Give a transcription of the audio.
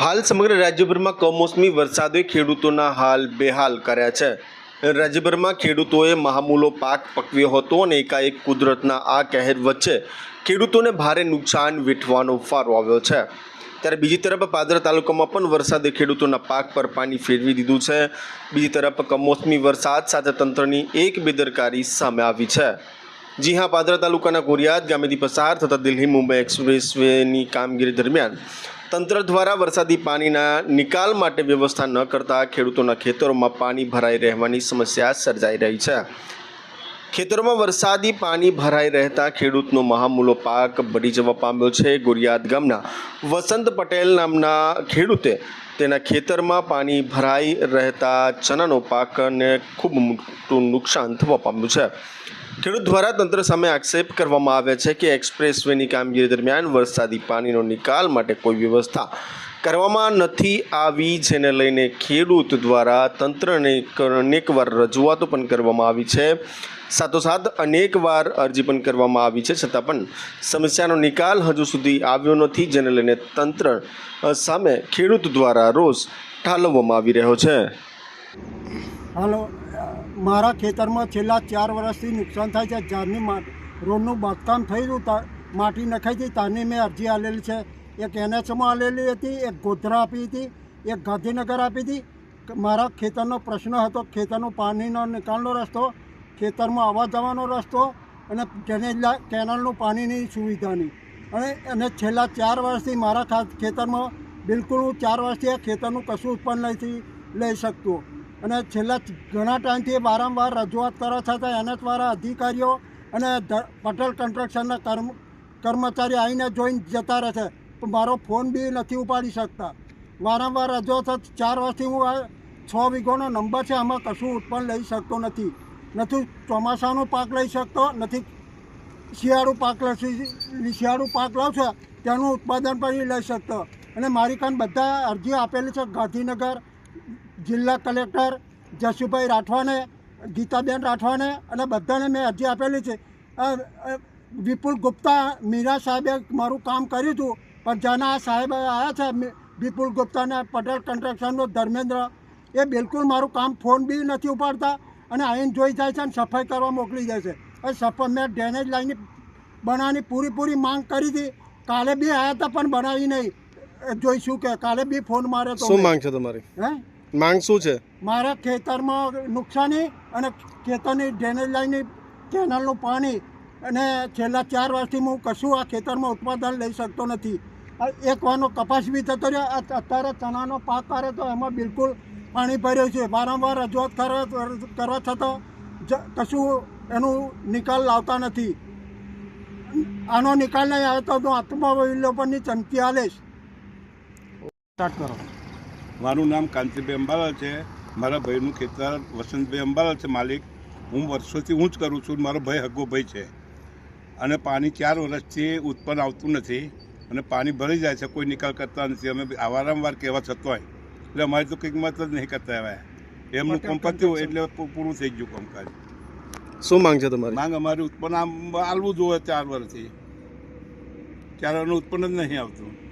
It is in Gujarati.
હાલ સમગ્ર રાજ્યભરમાં કમોસમી વરસાદે ખેડૂતોના હાલ બેહાલ કર્યા છે. રાજ્યભરમાં ખેડૂતોએ મહામૂલો પાક પકવ્યો હતો અને એકાએક કુદરતના આ કહેર વચ્ચે ખેડૂતોને ભારે નુકસાન વેઠવાનો ફારો આવ્યો છે. ત્યારે બીજી તરફ પાદરા તાલુકામાં પણ વરસાદે ખેડૂતોના પાક પર પાણી ફેરવી દીધું છે. બીજી તરફ કમોસમી વરસાદ સાથે તંત્રની એક બેદરકારી સામે આવી છે. જી હા, પાદરા તાલુકાના કોરિયાદ, ગામેથી પસાર થતા દિલ્હી મુંબઈ એક્સપ્રેસ કામગીરી દરમિયાન તંત્ર દ્વારા વરસાદી પાણીના નિકાલ માટે વ્યવસ્થા ન કરતા ખેડૂતોના ખેતરોમાં પાણી ભરાઈ રહેવાની સમસ્યા સર્જાઈ રહી છે. ખેતરોમાં વરસાદી પાણી ભરાઈ રહેતા ખેડૂતનો મહામૂલો પાક બળી જવા પામ્યો છે. ગોરિયાદ ગામના વસંત પટેલ નામના ખેડૂતે તેના ખેતરમાં પાણી ભરાઈ રહેતા ચણાનો પાકને ખૂબ મોટું નુકસાન થવા પામ્યું છે. ખેડૂત દ્વારા તંત્ર સામે આક્ષેપ કરવામાં આવે છે કે એક્સપ્રેસ વેની કામગીરી દરમિયાન વરસાદી પાણીનો નિકાલ માટે કોઈ વ્યવસ્થા કરવામાં નથી આવી, જેને લઈને ખેડૂત દ્વારા તંત્રને અનેકવાર રજૂઆતો પણ કરવામાં આવી છે. સાથોસાથ અનેકવાર અરજી પણ કરવામાં આવી છે, છતાં પણ સમસ્યાનો નિકાલ હજુ સુધી આવ્યો નથી, જેને લઈને તંત્ર સામે ખેડૂત દ્વારા રોષ ઠાલવવામાં આવી રહ્યો છે. હાલો મારા ખેતરમાં છેલ્લા ચાર વર્ષથી નુકસાન થાય છે. મા, રોડનું બાંધકામ થયેલું માટી નખાઈ હતી ત્યારની મેં અરજી આલેલી છે. એક એનએચમાં આલેલી હતી, એક ગોધરા આપી હતી, એક ગાંધીનગર આપી હતી. મારા ખેતરનો પ્રશ્ન હતો. ખેતરનો પાણીનો નિકાલનો રસ્તો, ખેતરમાં આવવા જવાનો રસ્તો અને ડ્રેનેજ કેનાલનું પાણીની સુવિધાની. અને અને છેલ્લા ચાર વર્ષથી મારા ખેતરમાં બિલકુલ હું ચાર વર્ષથી આ ખેતરનું કશું ઉત્પન્ન નથી લઈ શકતો. અને છેલ્લા ઘણા ટાઈમથી વારંવાર રજૂઆત કરવા છતાં એના દ્વારા અધિકારીઓ અને પટેલ કન્સ્ટ્રક્શનના કર્મ, કર્મચારી આવીને જોઈને જતા રહે છે. મારો ફોન બી નથી ઉપાડી શકતા. વારંવાર રજૂઆત થતા ચાર વર્ષથી હું છ વીઘોનો નંબર છે, આમાં કશું ઉત્પન્ન લઈ શકતો નથી. નથી ચોમાસાનો પાક લઈ શકતો, નથી શિયાળુ પાક શિયાળુ પાક લઉં છે તેનું ઉત્પાદન પણ લઈ શકતો. અને મારી કાન બધા અરજી આપેલી છે, ગાંધીનગર જિલ્લા કલેક્ટર જશુભાઈ રાઠવાને ગીતાબેન રાઠવાને અને બધાને મેં અરજી આપેલી છે. વિપુલ ગુપ્તા મીરા સાહેબે મારું કામ કર્યું હતું પણ જ્યાંના આ સાહેબ આવ્યા છે વિપુલ ગુપ્તાને પટેલ કન્સ્ટ્રક્શનનો ધર્મેન્દ્ર. એ બિલકુલ મારું કામ ફોન બી નથી ઉપાડતા અને આઈને જોઈ જાય છે અને સફાઈ કરવા મોકલી જાય છે. એ સફાઈ મેં ડ્રેનેજ લાઈન બનાવવાની પૂરીપૂરી માંગ કરી હતી. કાલે બી આવ્યા હતા પણ બનાવી નહીં. જોઈશું કે કાલે બી ફોન મારે તો શું માંગ છે તમારી? હે? માંગ શું છે? મારા ખેતરમાં નુકસાની અને ખેતરની ડ્રેનેજ લાઈનની કેનાલનું પાણી અને છેલ્લા ચાર વર્ષથી હું કશું આ ખેતરમાં ઉત્પાદન લઈ શકતો નથી. એક વાનો કપાસ બી થતો રહ્યો. અત્યારે ચણાનો પાક કરે તો એમાં બિલકુલ પાણી ભર્યું છે. વારંવાર રજૂઆત કરવા છતાં કશું એનું નિકાલ લાવતા નથી. આનો નિકાલ નહીં આવે તો હું આત્મવિલોપનની ચમકી આલેશ. સ્ટાર્ટ કરો. મારું નામ કાંતિભાઈ અંબાલાલ છે. મારા ભાઈનું ખેતર વસંતભાઈ અંબાલાલ છે માલિક. હું વર્ષોથી હું જ કરું છું. મારો ભાઈ હગ્ગોભાઈ છે. અને પાણી ચાર વર્ષથી ઉત્પન્ન આવતું નથી અને પાણી ભરી જાય છે. કોઈ નિકાલ કરતા નથી. અમે વારંવાર કહેવા છતો હોય. એટલે અમારે તો કંઈક મત જ નહીં કરતા હવે એમનું કામ પત્યું એટલે પૂરું થઈ ગયું કામકાજ. શું માંગ છે તમારી? માંગ અમારી ઉત્પન્ન આમ આવવું જોઈએ ચાર વર્ષથી. ચાર વર્ષનું ઉત્પન્ન જ નહીં આવતું.